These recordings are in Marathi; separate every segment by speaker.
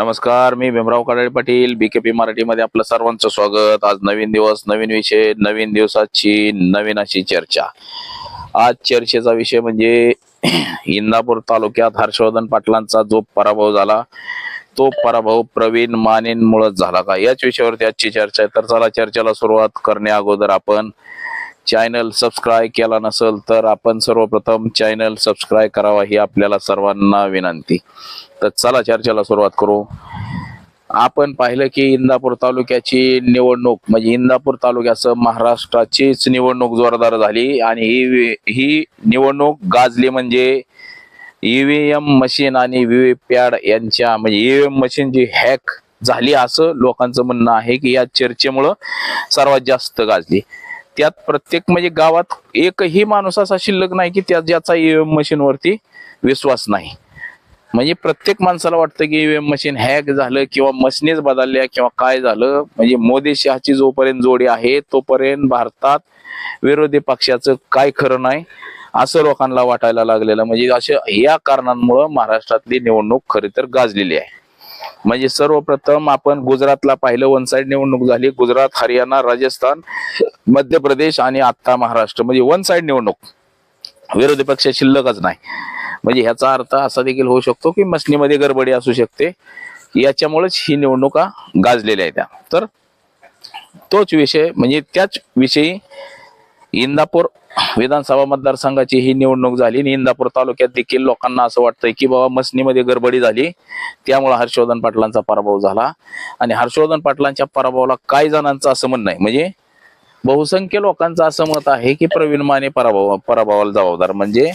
Speaker 1: नमस्कार मी भीमराव काळे पाटील बीकेपी मराठीमध्ये आपलं सर्वांचं स्वागत. आज नवीन दिवस नवीन विषय नवीन दिवसाची नवीन अशी चर्चा. आज चर्चेचा विषय म्हणजे इंदापूर तालुक्यात हर्षवर्धन पाटलांचा जो पराभव झाला तो पराभव प्रवीण मानेंमुळेच झाला का? याच विषयावरती आजची चर्चा आहे. तर चला चर्चेला सुरुवात करण्या अगोदर आपण. चॅनल सबस्क्राईब केला नसेल तर आपण सर्वप्रथम चॅनल सबस्क्राईब करावा ही आपल्याला सर्वांना विनंती. तर चला चर्चेला सुरुवात करू. आपण पाहिलं की इंदापूर तालुक्याची निवडणूक म्हणजे इंदापूर तालुक्याचं महाराष्ट्राचीच निवडणूक जोरदार झाली आणि ही ही निवडणूक गाजली म्हणजे ईव्हीएम मशीन आणि व्ही पॅड यांच्या म्हणजे ईव्हीएम मशीन जी हॅक झाली असं लोकांचं म्हणणं आहे की या चर्चेमुळं सर्वात जास्त गाजली. त्यात प्रत्येक म्हणजे गावात एकही माणूस असा शिल्लक नाही की त्या ज्याचा ईव्हीएम मशीन वरती विश्वास नाही. म्हणजे प्रत्येक माणसाला वाटतं की ईव्हीएम मशीन हॅक झालं किंवा मशीनच बदलल्या किंवा काय झालं. म्हणजे मोदी शहाची जोपर्यंत जोडी आहे तोपर्यंत भारतात विरोधी पक्षाचं काय खरं नाही असं लोकांना वाटायला लागलेलं. म्हणजे अशा या कारणांमुळं महाराष्ट्रातली निवडणूक खरी तर गाजलेली आहे. म्हणजे सर्वप्रथम आपण गुजरातला पाहिलं वन साईड निवडणूक झाली. गुजरात हरियाणा राजस्थान मध्य प्रदेश आणि आता महाराष्ट्र. म्हणजे वन साईड निवडणूक. विरोधी पक्ष शिल्लकच नाही. म्हणजे ह्याचा अर्थ असा देखील होऊ शकतो की मसनीमध्ये गडबडी असू शकते. याच्यामुळेच ही निवडणुका गाजलेल्या आहेत त्या. तर तोच विषय म्हणजे त्याच विषयी इंदापूर विधानसभा मतदारसंघाची ही निवडणूक झाली आणि इंदापूर तालुक्यात देखील लोकांना असं वाटतंय की बाबा मसनीमध्ये गडबडी झाली. त्यामुळे हर्षवर्धन पाटलांचा पराभव झाला. आणि हर्षवर्धन पाटलांच्या पराभवाला काही जणांचं असं म्हणणं आहे? म्हणजे बहुसंख्य लोकांचं असं मत आहे की प्रवीण माने पराभव पराभवाला जबाबदार. म्हणजे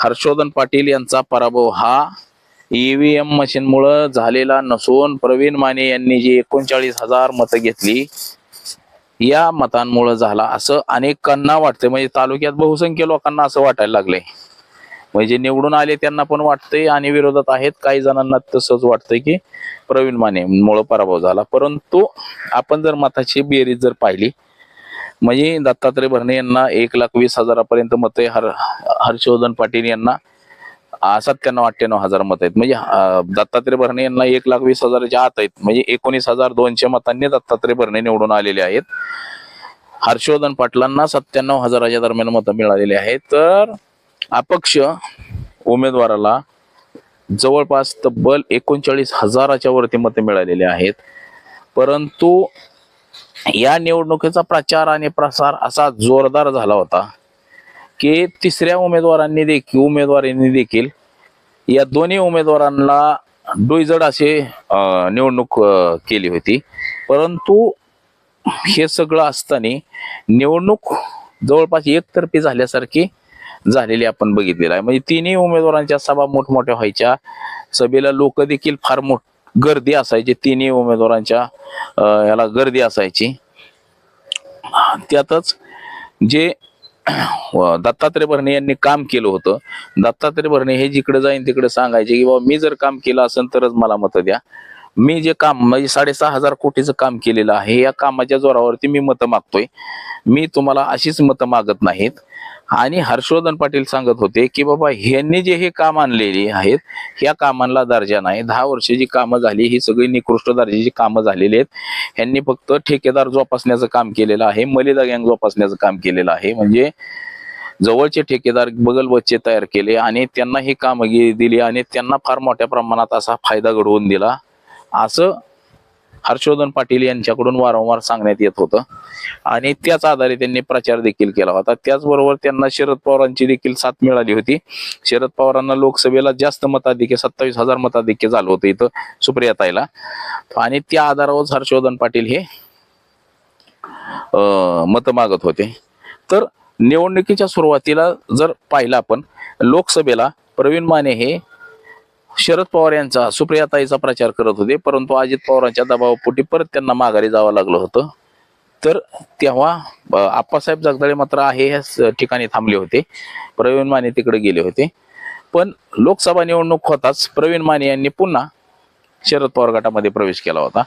Speaker 1: हर्षवर्धन पाटील यांचा पराभव हा ईव्हीएम मशीन मुळे झालेला नसून प्रवीण माने यांनी जी एकोणचाळीस हजार मतं घेतली या मतांमुळे झाला असं अनेकांना वाटतंय. म्हणजे तालुक्यात बहुसंख्य लोकांना असं वाटायला लागलंय. म्हणजे निवडून आले त्यांना पण वाटतंय आणि विरोधात आहेत. काही जणांना तसंच वाटतंय की प्रवीण माने मुळे पराभव झाला. परंतु आपण जर मताची बेरीज जर पाहिली म्हणजे दत्तात्रय भरणे यांना एक लाख वीस हजारापर्यंत मत हर हर्षवर्धन पाटील यांना आ, त्यांना अठ्ठ्याण्णव हजार मत आहेत. म्हणजे दत्तात्रय भरणे यांना एक लाख वीस हजाराच्या आत आहेत. म्हणजे एकोणीस हजार दोनशे मतांनी दत्तात्रय भरणे निवडून आलेले आहेत. हर्षवर्धन पाटलांना सत्त्याण्णव हजाराच्या दरम्यान मतं मिळालेली आहेत. तर अपक्ष उमेदवाराला जवळपास तब्बल एकोणचाळीस हजाराच्या वरती मतं मिळालेली आहेत. परंतु या निवडणुकीचा प्रचार आणि प्रसार असा जोरदार झाला होता. की तिसऱ्या उमेदवारांनी देखील उमेदवारांनी देखील या दोन्ही उमेदवारांना डोईजड असे निवडणूक केली होती. परंतु हे सगळं असताना निवडणूक जवळपास एकतर्फी झाल्यासारखी झालेली आपण बघितलेलं आहे. म्हणजे तिन्ही उमेदवारांच्या सभा मोठमोठ्या व्हायच्या. सभेला लोक देखील फार मोठ गर्दी असायची. तिन्ही उमेदवारांच्या याला गर्दी असायची. त्यातच जे दत्तात्रय भरणे यांनी काम केलं होतं. दत्तात्रय भरणे हे जिकडे जाईन तिकडे सांगायचे की बाबा मी जर काम केलं असेल तरच मला मतं द्या. मी जे काम म्हणजे साडेसहा हजार कोटीचं काम केलेलं आहे या कामाच्या जोरावरती मी मतं मागतोय. मी तुम्हाला अशीच मतं मागत नाहीत. आणि हर्षवर्धन पाटील सांगत होते की बाबा ह्यांनी जे हे काम आणलेली आहेत ह्या कामांना दर्जा नाही. दहा वर्षाची कामं झाली ही सगळी निकृष्ट दर्जाची कामं झालेली आहेत. ह्यांनी फक्त ठेकेदार जोपासण्याचं काम केलेलं आहे मलिदा गँग जोपासण्याचं काम केलेलं आहे. म्हणजे जवळचे ठेकेदार बगल बच्चे तयार केले आणि त्यांना ही कामगिरी दिली आणि त्यांना फार मोठ्या प्रमाणात असा फायदा घडवून दिला. असं हर्षवर्धन पाटील यांच्याकडून वारंवार सांगण्यात येत होतं. आणि त्याच आधारे त्यांनी प्रचार देखील केला होता. त्याचबरोबर त्यांना शरद पवारांची देखील साथ मिळाली होती. शरद पवारांना लोकसभेला जास्त मताधिक्य सत्तावीस हजार मताधिक्य झालं होतं इथं सुप्रियाताईला. आणि त्या आधारावर हर्षवर्धन पाटील हे मत मागत होते. तर निवडणुकीच्या सुरुवातीला जर पाहिलं आपण लोकसभेला प्रवीण माने हे शरद पवार यांचा सुप्रियाताईचा प्रचार करत होते परंतु अजित पवारांच्या दबावापोटी परत त्यांना माघारी जावं लागलं होतं. तर तेव्हा आप्पासाहेब जगदाळे मात्र आहे ह्या ठिकाणी थांबले होते. प्रवीण माने तिकडे गेले होते. पण लोकसभा निवडणूक होताच प्रवीण माने यांनी पुन्हा शरद पवार गटामध्ये प्रवेश केला होता.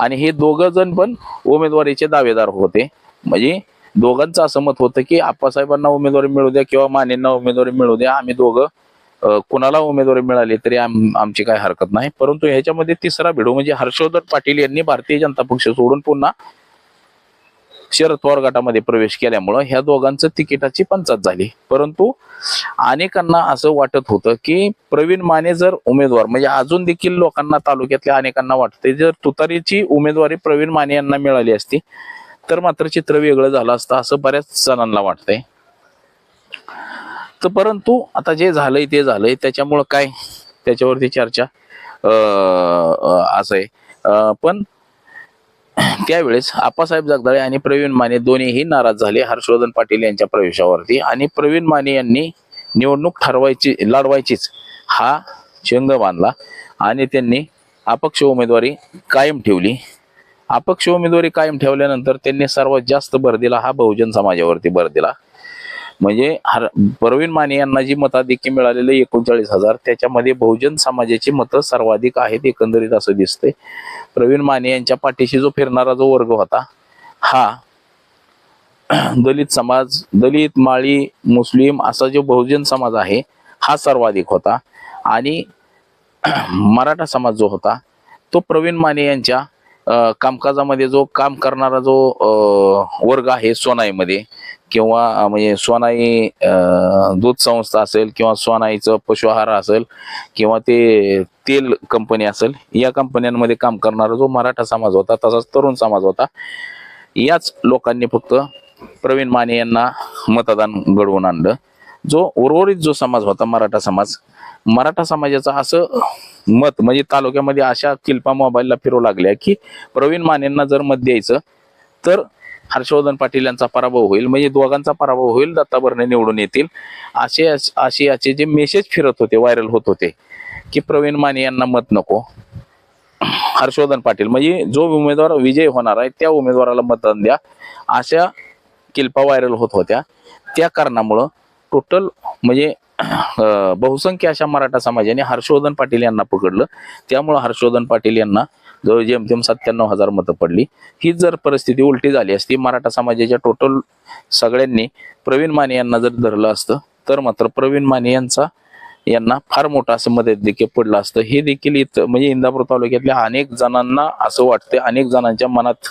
Speaker 1: आणि हे दोघं जण पण उमेदवारीचे दावेदार होते. म्हणजे दोघांचं असं मत होतं की आप्पासाहेबांना उमेदवारी मिळू द्या किंवा मानेंना उमेदवारी मिळू द्या आम्ही दोघं कुणाला उमेदवारी मिळाली तरी आम- आमची काय हरकत नाही. परंतु ह्याच्यामध्ये तिसरा भिडू म्हणजे हर्षवर्धन पाटील यांनी भारतीय जनता पक्ष सोडून पुन्हा शरद पवार गटामध्ये प्रवेश केल्यामुळं ह्या दोघांचं तिकिटाची पंचायत झाली. परंतु अनेकांना असं वाटत होतं की प्रवीण माने जर उमेदवार म्हणजे अजून देखील लोकांना तालुक्यातल्या अनेकांना वाटते जर तुतारीची उमेदवारी प्रवीण माने यांना मिळाली असती तर मात्र चित्र वेगळं झालं असतं असं बऱ्याच जणांना वाटतंय. असतं परंतु आता जे झालंय ते झालंय. त्याच्यामुळं काय? त्याच्यावरती चर्चा अं, असं आहे. पण त्यावेळेस आप्पासाहेब जगदाळे आणि प्रवीण माने दोन्हीही नाराज झाले. हर्षवर्धन पाटील यांच्या प्रवेशावरती. आणि प्रवीण माने यांनी निवडणूक ठरवायची लढवायचीच हा चंग बांधला. आणि त्यांनी अपक्ष उमेदवारी कायम ठेवली. अपक्ष उमेदवारी कायम ठेवल्यानंतर त्यांनी सर्वात जास्त भर दिला हा बहुजन समाजावरती भर दिला. म्हणजे हर प्रवीण माने यांना जी मताधिक्य मिळालेलं एकोणचाळीस हजार त्याच्यामध्ये बहुजन समाजाची मतं सर्वाधिक आहेत एकंदरीत असं दिसते प्रवीण माने यांच्या पाठीशी जो फिरणारा जो वर्ग होता हा दलित समाज दलित माळी मुस्लिम असा जो बहुजन समाज आहे हा सर्वाधिक होता. आणि मराठा समाज जो होता तो प्रवीण माने यांच्या कामकाजामध्ये जो काम करणारा जो वर्ग आहे सोनाईमध्ये किंवा म्हणजे सोनाई दूध संस्था असेल किंवा सोनाईचं पशुआहार असेल किंवा ते तेल कंपनी असेल या कंपन्यांमध्ये काम करणारा जो मराठा समाज होता तसाच तरुण समाज होता याच लोकांनी फक्त प्रवीण माने यांना मतदान घडवून आणलं. जो उर्वरित जो समाज होता मराठा समाज मराठा समाजाचं असं मत म्हणजे तालुक्यामध्ये अशा किल्पा मोबाईलला फिरू लागल्या की प्रवीण मानेंना जर मत द्यायचं तर हर्षवर्धन पाटील यांचा पराभव होईल म्हणजे दोघांचा पराभव होईल दत्ता भरणे निवडून येतील. असे असे याचे जे मेसेज फिरत होते व्हायरल होत होते की प्रवीण माने यांना मत नको. हर्षवर्धन पाटील म्हणजे जो उमेदवार विजय होणार आहे त्या उमेदवाराला मतदान द्या. अशा किल्पा व्हायरल होत होत्या. त्या कारणामुळं टोटल म्हणजे बहुसंख्य अशा मराठा समाजाने हर्षवर्धन पाटील यांना पकडलं. त्यामुळं हर्षवर्धन पाटील यांना जवळ जेमतेम सत्त्याण्णव हजार मतं पडली. ही जर परिस्थिती उलटी झाली असती मराठा समाजाच्या टोटल सगळ्यांनी प्रवीण माने यांना जर धरलं असतं तर मात्र प्रवीण माने यांचा यांना फार मोठं असं मदत देखील पडलं असतं. हे देखील इथं म्हणजे इंदापूर तालुक्यातल्या अनेक जणांना असं वाटतं अनेक जणांच्या मनात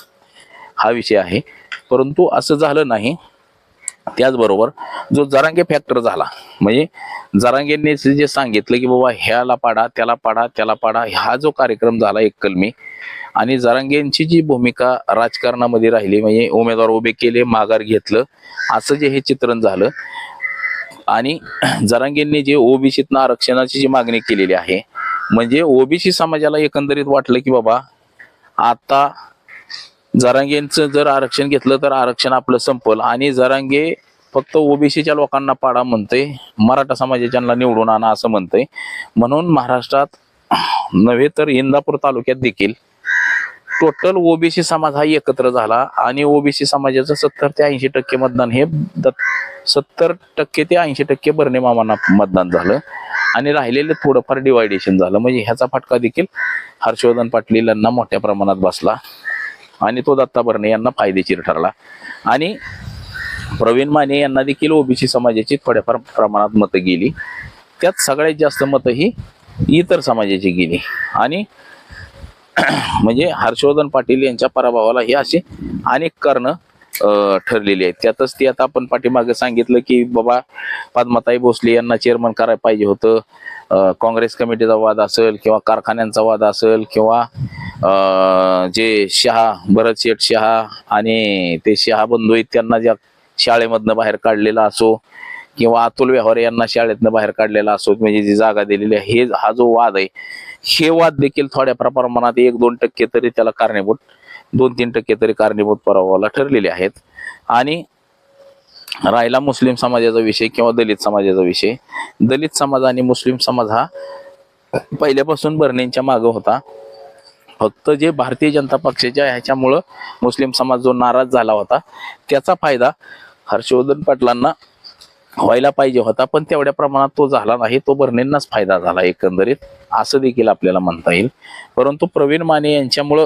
Speaker 1: हा विषय आहे. परंतु असं झालं नाही. त्याचबरोबर जो जरांगे फॅक्टर झाला म्हणजे जरांगेने जे सांगितलं की बाबा ह्याला पाडा त्याला पाडा त्याला पाडा हा जो कार्यक्रम झाला एक कलमी आणि जरांगेंची जी भूमिका राजकारणामध्ये राहिली म्हणजे उमेदवार उभे केले माघार घेतलं असं जे हे चित्रण झालं आणि जरांगेंनी जे ओबीसीतनं आरक्षणाची जी मागणी केलेली आहे म्हणजे ओबीसी समाजाला एकंदरीत वाटलं की बाबा आता जरांगेंचं जर आरक्षण घेतलं तर आरक्षण आपलं संपल. आणि जरांगे फक्त ओबीसीच्या लोकांना पाडा म्हणते मराठा समाजाच्या निवडून आणा असं म्हणते म्हणून महाराष्ट्रात नव्हे तर इंदापूर तालुक्यात देखील टोटल ओबीसी समाज हा एकत्र झाला. आणि ओबीसी समाजाचं सत्तर ते ऐंशी टक्के मतदान हे सत्तर टक्के ते ऐंशी टक्के बर्णे मामांना मतदान झालं. आणि राहिलेलं थोडंफार डिवायडेशन झालं. म्हणजे ह्याचा फटका देखील हर्षवर्धन पाटील यांना मोठ्या प्रमाणात बसला. आणि तो दत्ता भरणे यांना फायदेशीर ठरला. आणि प्रवीण माने यांना देखील ओबीसी समाजाची थोड्याफार प्रमाणात मतं गेली. त्यात सगळ्यात जास्त मतं ही इतर समाजाची गेली. आणि म्हणजे हर्षवर्धन पाटील यांच्या पराभवाला ही अशी अनेक कारणं ठरलेली आहेत. त्यातच ती आता आपण पाठीमागे सांगितलं की बाबा पद्माताई भोसले यांना चेअरमन करायला पाहिजे होतं. काँग्रेस कमिटीचा वाद असेल किंवा कारखान्यांचा वाद असेल किंवा जे शहा भरत शेठ शहा आणि ते शहा बंधू आहेत त्यांना ज्या शाळेमधनं बाहेर काढलेला असो किंवा अतुल व्यवहार यांना शाळेतनं बाहेर काढलेला असो म्हणजे जी जागा दिलेली आहे हे हा जो वाद आहे हे वाद देखील थोड्या प्रमाणात एक दोन टक्के तरी त्याला कारणीभूत दोन तीन टक्के तरी कारणीभूत पराभवाला ठरलेले आहेत. आणि राहिला मुस्लिम समाजाचा विषय किंवा दलित समाजाचा विषय. दलित समाज आणि मुस्लिम समाज हा पहिल्यापासून बर्नेंच्या मागं होता. फक्त जे भारतीय जनता पक्षाच्या ह्याच्यामुळं मुस्लिम समाज जो नाराज झाला होता त्याचा फायदा हर्षवर्धन पाटलांना व्हायला पाहिजे होता पण तेवढ्या प्रमाणात तो झाला नाही. तो बर्नेंनाच फायदा झाला एकंदरीत असं देखील आपल्याला म्हणता येईल. परंतु प्रवीण माने यांच्यामुळं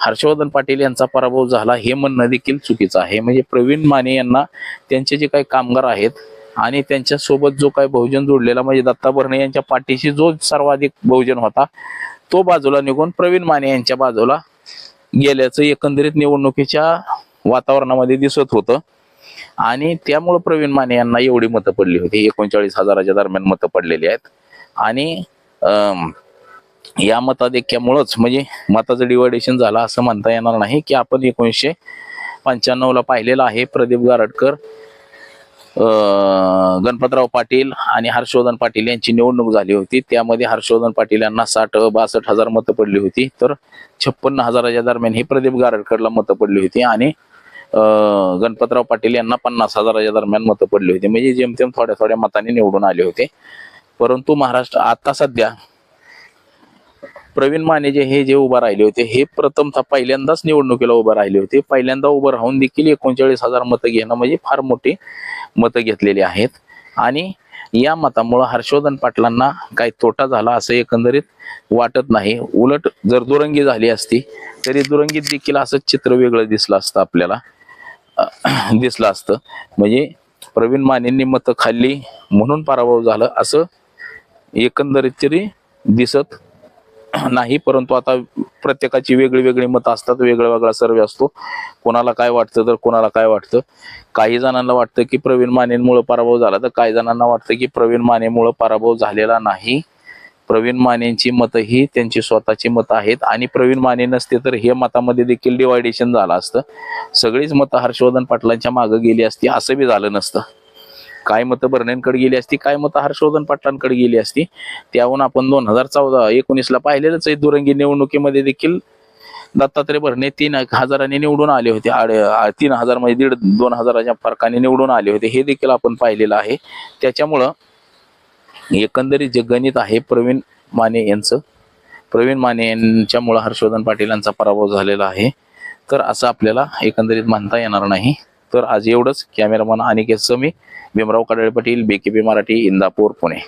Speaker 1: हर्षवर्धन पाटील यांचा पराभव झाला हे म्हणणं देखील चुकीचं आहे. म्हणजे प्रवीण माने यांना त्यांचे जे काही कामगार आहेत आणि त्यांच्यासोबत जो काही बहुजन जोडलेला म्हणजे दत्ता भरणे यांच्या पाठीशी जो सर्वाधिक बहुजन होता तो बाजूला निघून प्रवीण माने यांच्या बाजूला गेल्याचं एकंदरीत निवडणुकीच्या वातावरणामध्ये दिसत होतं. आणि त्यामुळं प्रवीण माने यांना एवढी मतं पडली होती. एकोणचाळीस हजाराच्या दरम्यान मतं पडलेली आहेत. आणि अं, या मताधिक्यामुळंच म्हणजे मताचं डिवायडेशन झालं असं म्हणता येणार नाही की आपण एकोणीसशे पंच्याण्णवला पाहिलेलं आहे. प्रदीप गारडकर गणपतराव पाटील आणि हर्षवर्धन पाटील यांची निवडणूक झाली होती. त्यामध्ये हर्षवर्धन पाटील यांना साठ बासष्ट हजार मतं पडली होती. तर छप्पन्न हजाराच्या दरम्यान ही प्रदीप गारडकरला मतं पडली होती आणि गणपतराव पाटील यांना पन्नास हजाराच्या दरम्यान मतं पडली होती. म्हणजे जेमतेम थोड्या थोड्या मताने निवडून आले होते. परंतु महाराष्ट्र आता सध्या प्रवीण माने जे हे जे उभं राहिले होते हे प्रथमतः पहिल्यांदाच निवडणुकीला उभं राहिले होते. पहिल्यांदा उभं राहून देखील एकोणचाळीस हजार मतं घेणं म्हणजे फार मोठी मतं घेतलेली आहेत. आणि या मतामुळं हर्षवर्धन पाटलांना काही तोटा झाला असं एकंदरीत वाटत नाही. उलट जर दुरंगी झाली असती तरी दुरंगीत देखील असंच चित्र वेगळं दिसलं असतं आपल्याला. दिसलं असतं. म्हणजे प्रवीण मानेंनी मतं खाल्ली म्हणून पराभव झालं असं एकंदरीत तरी दिसत नाही परंतु आता प्रत्येकाची वेगळी वेगळी मतं असतात वेगळा वेगळा सर्वे असतो. कोणाला काय वाटतं तर कोणाला काय वाटतं. काही जणांना वाटतं की प्रवीण मानेमुळं पराभव झाला तर काही जणांना वाटतं की प्रवीण मानेमुळं पराभव झालेला नाही. प्रवीण मानेंची मतं ही त्यांची स्वतःची मतं आहेत आणि प्रवीण माने नसते तर हे मतामध्ये देखील डिवायडेशन झालं असतं. सगळीच मतं हर्षवर्धन पाटलांच्या मागं गेली असती असं बी झालं नसतं. काय मतं बर्ण्यांकडे गेली असती काय मतं हर्षवर्धन पाटलांकडे गेली असती त्याहून आपण दोन हजार चौदा एकोणीसला पाहिलेलंच आहे. दुरंगी निवडणुकीमध्ये देखील दत्तात्रय भरणे तीन हजारांनी निवडून आले होते. आड- तीन हजार म्हणजे दीड दोन हजाराच्या फरकाने निवडून आले होते. हे देखील आपण पाहिलेलं आहे. त्याच्यामुळं एकंदरीत जे गणित आहे प्रवीण माने यांचं प्रवीण माने यांच्यामुळं हर्षवर्धन पाटील यांचा पराभव झालेला आहे. तर असं आपल्याला एकंदरीत म्हणता येणार नाही. तर आज एवढंच. Cameraman Aniket Sami Bhimrao Kadale Patil BKP Marathi Indapur Pune.